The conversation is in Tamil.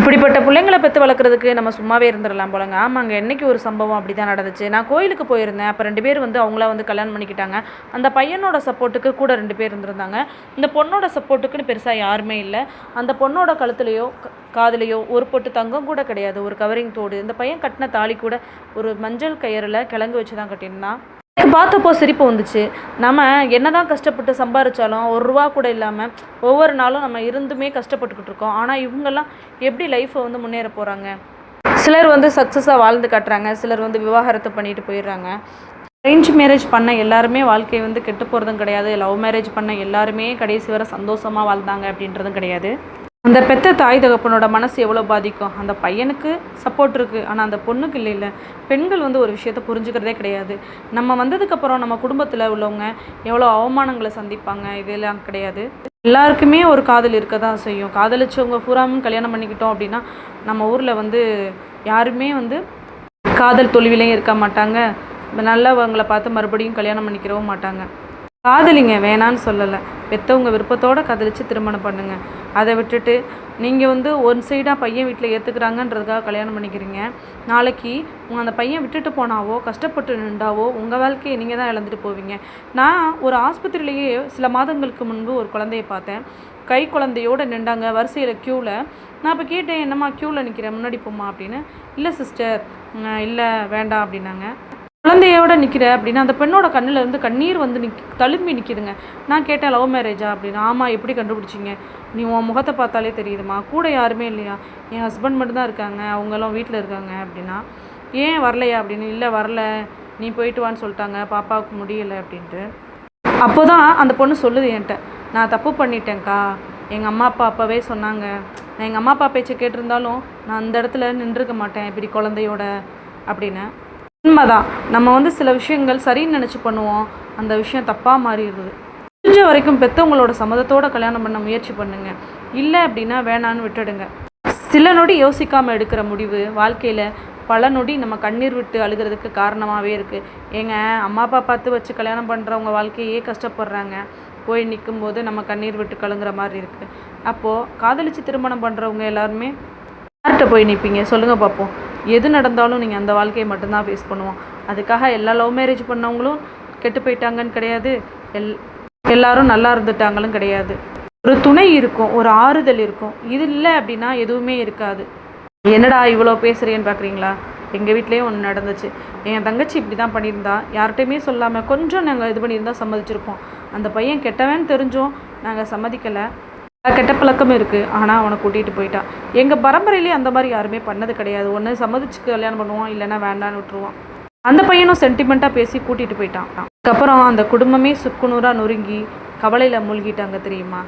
இப்படிப்பட்ட பிள்ளைங்கள பெற்று வளர்க்குறதுக்கு நம்ம சும்மாவே இருந்துடலாம் போலங்க. ஆமாங்க என்றைக்கு ஒரு சம்பவம் அப்படி தான் நடந்துச்சு. நான் கோயிலுக்கு போயிருந்தேன். அப்போ ரெண்டு பேர் வந்து அவங்கள வந்து கல்யாணம் பண்ணிக்கிட்டாங்க. அந்த பையனோட சப்போர்ட்டுக்கு கூட ரெண்டு பேர் இருந்திருந்தாங்க. இந்த பொண்ணோட சப்போர்ட்டுக்குன்னு பெருசாக யாருமே இல்லை. அந்த பொண்ணோட கழுத்துலையோ க- காதுலையோ ஒரு பொட்டு தங்கம் கூட கிடையாது. ஒரு கவரிங் தோடு. இந்த பையன் கட்டின தாலி கூட ஒரு மஞ்சள் கயிறில் கிழங்கு வச்சு தான் கட்டியிருந்தான். பார்த்தப்போ சிரிப்பு வந்துச்சு. நம்ம என்னதான் கஷ்டப்பட்டு சம்பாரிச்சாலும் ஒரு ரூபா கூட இல்லாமல் ஒவ்வொரு நாளும் நம்ம இருந்துமே கஷ்டப்பட்டுக்கிட்டு இருக்கோம். ஆனால் இவங்கெல்லாம் எப்படி லைஃப்பை வந்து முன்னேற போகிறாங்க சிலர் வந்து சக்ஸஸாக வாழ்ந்து காட்டுறாங்க. சிலர் வந்து விவாகரத்தை பண்ணிட்டு போயிடுறாங்க. அரேஞ்ச் மேரேஜ் பண்ண எல்லாருமே வாழ்க்கை வந்து கெட்டு போகிறதும் கிடையாது. லவ் மேரேஜ் பண்ண எல்லாருமே கடைசி வரை சந்தோஷமாக வாழ்ந்தாங்க அப்படின்றதும் கிடையாது. அந்த பெத்த தாய் தகப்பனோட மனசு எவ்வளோ பாதிக்கும்? அந்த பையனுக்கு சப்போர்ட் இருக்குது ஆனால் அந்த பொண்ணுக்கு இல்லை இல்லை. பெண்கள் வந்து ஒரு விஷயத்த புரிஞ்சுக்கிறதே கிடையாது. நம்ம வந்ததுக்கப்புறம் நம்ம குடும்பத்தில் உள்ளவங்க எவ்வளோ அவமானங்களை சந்திப்பாங்க? இதெல்லாம் கிடையாது. எல்லாருக்குமே ஒரு காதல் இருக்க தான் செய்யும். காதலிச்சவங்க பூராமும் கல்யாணம் பண்ணிக்கிட்டோம் அப்படின்னா நம்ம ஊரில் வந்து யாருமே வந்து காதல் தொழிலையும் இருக்க மாட்டாங்க. நல்லவங்களை பார்த்து மறுபடியும் கல்யாணம் பண்ணிக்கிறவும் மாட்டாங்க. காதலிங்க வேணான்னு சொல்லலை. பெற்றவங்க விருப்பத்தோடு காதலிச்சு திருமணம் பண்ணுங்கள் அதை விட்டுட்டு நீங்கள் வந்து ஒன் சைடாக பையன் வீட்டில் ஏற்றுக்கிறாங்கன்றதுக்காக கல்யாணம் பண்ணிக்கிறீங்க. நாளைக்கு உங்கள் அந்த பையன் விட்டுட்டு போனாவோ கஷ்டப்பட்டு நின்றாவோ உங்கள் வாழ்க்கையை நீங்கள் தான் இழந்துட்டு போவீங்க. நான் ஒரு ஆஸ்பத்திரியிலேயே சில மாதங்களுக்கு முன்பு ஒரு குழந்தைய பார்த்தேன். கை குழந்தையோடு நின்றாங்க வரிசையில் க்யூவில் நான் இப்போ கேட்டேன் என்னம்மா க்யூவில் நிற்கிறேன் முன்னாடி போம்மா அப்படின்னு. இல்லை சிஸ்டர் இல்லை வேண்டாம் அப்படின்னாங்க. குழந்தையோட நிற்கிற அப்படின்னா அந்த பெண்ணோட கண்ணில் இருந்து கண்ணீர் வந்து நிக் தழும்பி நிற்கிதுங்க நான் கேட்டேன் லவ் மேரேஜா? அப்படின்னு. ஆமாம் எப்படி கண்டுபிடிச்சிங்க? நீ உன் முகத்தை பார்த்தாலே தெரியுதுமா? கூட யாருமே இல்லையா? என் ஹஸ்பண்ட் மட்டும்தான் இருக்காங்க. அவங்களும் வீட்டில் இருக்காங்க. அப்படின்னா ஏன் வரலையா? அப்படின்னு. இல்லை வரல. நீ போயிட்டு வான்னு சொல்லிட்டாங்க. பாப்பாவுக்கு முடியலை. அப்படின்ட்டு. அப்போ தான் அந்த பொண்ணு சொல்லுது என்கிட்ட நான் தப்பு பண்ணிட்டேன்க்கா. எங்கள் அம்மா அப்பா அப்போவே சொன்னாங்க. நான் எங்கள் அம்மா அப்பா பேச்சை கேட்டிருந்தாலும் நான் அந்த இடத்துல நின்றுக்க மாட்டேன். இப்படி குழந்தையோட. அப்படின்னு. உண்மைதான். நம்ம வந்து சில விஷயங்கள் சரின்னு நினச்சி பண்ணுவோம். அந்த விஷயம் தப்பாக மாறிடுது முடிஞ்ச வரைக்கும் பெற்றவங்களோட சம்மதத்தோட கல்யாணம் பண்ண முயற்சி பண்ணுங்க. இல்லை அப்படின்னா வேணான்னு விட்டுடுங்க. சில நொடி யோசிக்காமல் எடுக்கிற முடிவு வாழ்க்கையில் பல நொடி நம்ம கண்ணீர் விட்டு அழுகிறதுக்கு காரணமாகவே இருக்குது ஏங்க அம்மா அப்பா பார்த்து வச்சு கல்யாணம் பண்ணுறவங்க வாழ்க்கையே கஷ்டப்படுறாங்க. போய் நிற்கும்போது நம்ம கண்ணீர் விட்டு கலங்குற மாதிரி இருக்குது அப்போது காதலிச்சு திருமணம் பண்ணுறவங்க எல்லாருமே யார்கிட்ட போய் நிற்பீங்க சொல்லுங்கள் பார்ப்போம் எது நடந்தாலும் நீங்கள் அந்த வாழ்க்கையை மட்டும்தான் ஃபேஸ் பண்ணுவோம். அதுக்காக எல்லா லவ் மேரேஜ் பண்ணவங்களும் கெட்டு போயிட்டாங்கன்னு கிடையாது. எல் எல்லாரும் நல்லா இருந்துட்டாங்களும் கிடையாது. ஒரு துணை இருக்கும் ஒரு ஆறுதல் இருக்கும். இது இல்லை அப்படின்னா எதுவுமே இருக்காது. என்னடா இவ்வளோ பேசுகிறேன்னு பார்க்குறீங்களா எங்கள் வீட்லேயும் ஒன்று நடந்துச்சு. என் தங்கச்சி இப்படி தான் பண்ணியிருந்தா. யார்கிட்டையுமே சொல்லாமல் கொஞ்சம் நாங்கள் இது பண்ணியிருந்தா சம்மதிச்சிருப்போம். அந்த பையன் கெட்டவன் தெரிஞ்சோம் நாங்கள் சம்மதிக்கலை. கெட்ட பழக்கம் இருக்குது ஆனால் அவனை கூட்டிகிட்டு போயிட்டான் எங்கள் பரம்பரையிலேயே அந்த மாதிரி யாருமே பண்ணது கிடையாது. ஒன்று சம்மதிச்சு கல்யாணம் பண்ணுவான் இல்லைன்னா வேண்டான்னு விட்டுருவான். அந்த பையனும் சென்டிமெண்ட்டாக பேசி கூட்டிகிட்டு போயிட்டான். அதுக்கப்புறம் அந்த குடும்பமே சுக்குநூறாக நொறுங்கி கவலையில் மூழ்கிட்டாங்க தெரியுமா?